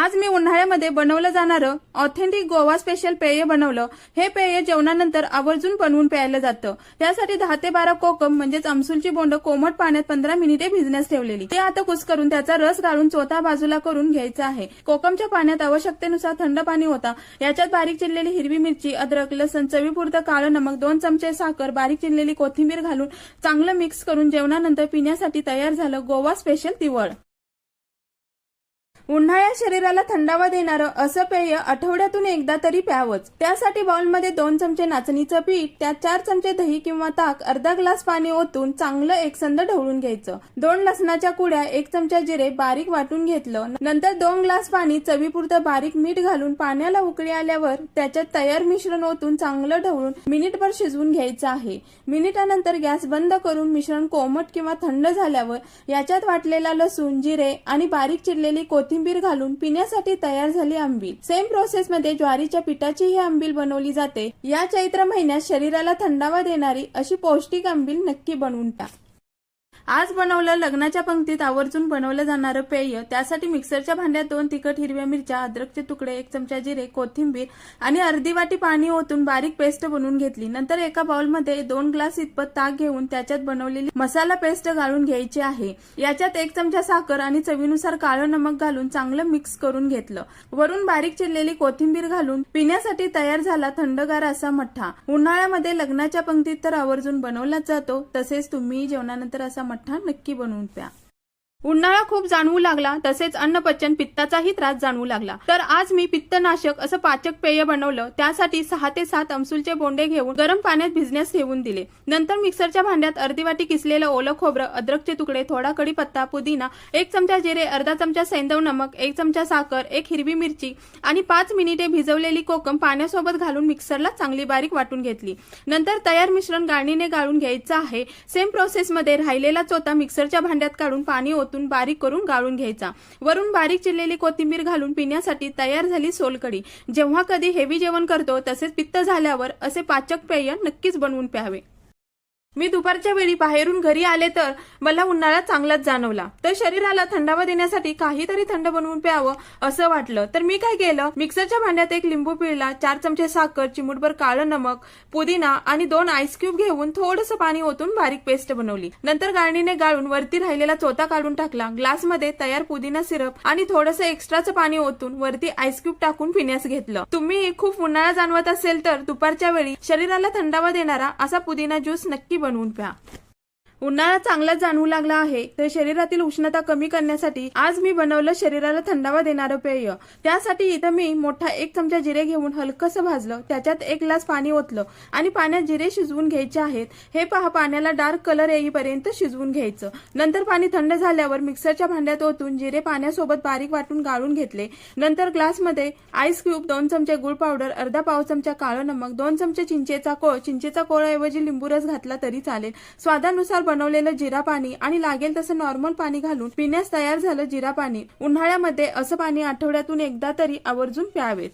आज मी उन्हाळ्यामध्ये बनवलं जाणारं ऑथेंटिक गोवा स्पेशल पेय बनवलं. हे पेय जेवणानंतर आवर्जून बनवून प्यायलं जातं. त्यासाठी दहा ते बारा कोकम म्हणजेच अमसूलची बोंड कोमट पाण्यात पंधरा मिनिटे भिजण्यास ठेवलेली. ते आता कुस्करून त्याचा रस गाळून चोथा बाजूला करून घ्यायचा आहे. कोकमच्या पाण्यात आवश्यकतेनुसार थंड पाणी होता याच्यात बारीक चिरलेली हिरवी मिरची अद्रक लसण चवीपुरतं काळं नमक दोन चमचे साखर बारीक चिरलेली कोथिंबीर घालून चांगलं मिक्स करून जेवणानंतर पिण्यासाठी तयार झालं गोवा स्पेशल तिवळ. उन्हाळ्यात शरीराला थंडावा देणारं असं पेय आठवड्यातून एकदा तरी प्यावंच. त्यासाठी बाउलमध्ये दोन चमचे नाचणीचं पीठ त्यात चार चमचे दही किंवा ताक अर्धा ग्लास पाणी ओतून चांगलं एकसंद ढवळून घ्यायचं. दोन लसणाच्या कुड्या एक चमचा जिरे बारीक वाटून घेतलं. नंतर दोन ग्लास पाणी चवीपुरतं बारीक मीठ घालून पाण्याला उकळी आल्यावर त्याच्यात तयार मिश्रण ओतून चांगलं ढवळून मिनिटभर शिजवून घ्यायचं आहे. मिनिटानंतर गॅस बंद करून मिश्रण कोमट किंवा थंड झाल्यावर याच्यात वाटलेला लसूण जिरे आणि बारीक चिरलेली कोथिंबीर घालून पिण्यासाठी तयार झाली आंबील. सेम प्रोसेस मध्ये ज्वारीच्या पिठाची ही आंबील बनवली जाते. या चैत्र महिन्यात शरीराला थंडावा देणारी अशी पौष्टिक आंबील नक्की बनवून टाक. आज बनवलं लग्नाच्या पंक्तीत आवर्जून बनवलं जाणारं पेय. त्यासाठी मिक्सरच्या भांड्यात दोन तिखट हिरव्या मिरच्या अद्रकचे तुकडे एक चमचा जिरे कोथिंबीर आणि अर्धी वाटी पाणी ओतून बारीक पेस्ट बनवून घेतली. नंतर एका बाउलमध्ये दोन ग्लास इतपत ताक घेऊन त्याच्यात बनवलेली मसाला पेस्ट घालून घ्यायची आहे. याच्यात एक चमचा साखर आणि चवीनुसार काळं नमक घालून चांगलं मिक्स करून घेतलं. वरून बारीक चिरलेली कोथिंबीर घालून पिण्यासाठी तयार झाला थंडगार असा मठ्ठा. उन्हाळ्यामध्ये लग्नाच्या पंक्तीत तर आवर्जून बनवलाच जातो. तसेच तुम्ही जेवणानंतर असा मठ्ठा नक्की बनवून प्या. उन्हाळा खूप जाणवू लागला तसेच अन्नपचन पित्ताचाही त्रास जाणवू लागला. तर आज मी पित्तनाशक असं पाचक पेय बनवलं त्यासाठी सहा ते सात अमसूलचे बोंडे घेऊन गरम पाण्यात भिजण्यास ठेवून दिले. नंतर मिक्सरच्या भांड्यात अर्धी वाटी किसलेलं ओलं खोबरं अद्रकचे तुकडे थोडा कढीपत्ता पुदिना एक चमचा जिरे अर्धा चमचा सैंदव नमक एक चमचा साखर एक हिरवी मिरची आणि पाच मिनिटे भिजवलेली कोकम पाण्यासोबत घालून मिक्सरला चांगली बारीक वाटून घेतली. नंतर तयार मिश्रण गाळणीने गाळून घ्यायचं आहे. सेम प्रोसेसमध्ये राहिलेला चोथा मिक्सरच्या भांड्यात काढून पाणी ओतून बारीक करून गाळून घ्यायचा. वरून बारीक चिरलेली कोथिंबीर घालून पिण्यासाठी तयार झाली सोलकडी जेव्हा कधी हेवी जेवण करतो तसेच पित्त झाल्यावर असे पाचक पेय नक्कीच बनवून प्यावे. मी दुपारच्या वेळी बाहेरून घरी आले तर मला उन्हाळा चांगलाच जाणवला. तर शरीराला थंडावा देण्यासाठी काहीतरी थंड बनवून प्यावं असं वाटलं. तर मी काय केलं? मिक्सरच्या भांड्यात एक लिंबू पिळला चार चमचे साखर चिमुटभर काळं नमक पुदिना आणि दोन आईस क्यूब घेऊन थोडंसं पाणी ओतून बारीक पेस्ट बनवली. नंतर गाळणीने गाळून वरती राहिलेला चोथा काढून टाकला. ग्लासमध्ये तयार पुदिना सिरप आणि थोडंसं एक्स्ट्राचं पाणी ओतून वरती आईस क्यूब टाकून पिण्यास घेतलं. तुम्ही खूप उन्हाळा जाणवत असेल तर दुपारच्या वेळी शरीराला थंडावा देणारा असा पुदिना ज्यूस नक्की बनवून प्या. उन्हाळा चांगलाच जाणवू लागला आहे तर शरीरातील उष्णता कमी करण्यासाठी आज मी बनवलं शरीराला थंडावा देणारं पेय. त्यासाठी इथं मी मोठा एक चमचा जिरे घेऊन हलकसं भाजलं त्याच्यात एक ग्लास पाणी ओतलं आणि पाण्यात जिरे शिजवून घ्यायचे आहेत. हे पहा पाण्याला डार्क कलर येईपर्यंत शिजवून घ्यायचं. नंतर पाणी थंड झाल्यावर मिक्सरच्या भांड्यात ओतून जिरे पाण्यासोबत बारीक वाटून गाळून घेतले. नंतर ग्लासमध्ये आईस क्यूब दोन चमचे गुळ पावडर अर्धा पाव चमचा काळं नमक दोन चमचे चिंचेचा कोळ चिंचेचा कोळऐवजी लिंबू रस घातला तरी चालेल. स्वादानुसार बनवलेलं जिरा पाणी आणि लागेल तसं नॉर्मल पाणी घालून पिण्यास तयार झालं जिरा पाणी. उन्हाळ्यामध्ये असं पाणी आठवड्यातून एकदा तरी आवर्जून प्यावेच.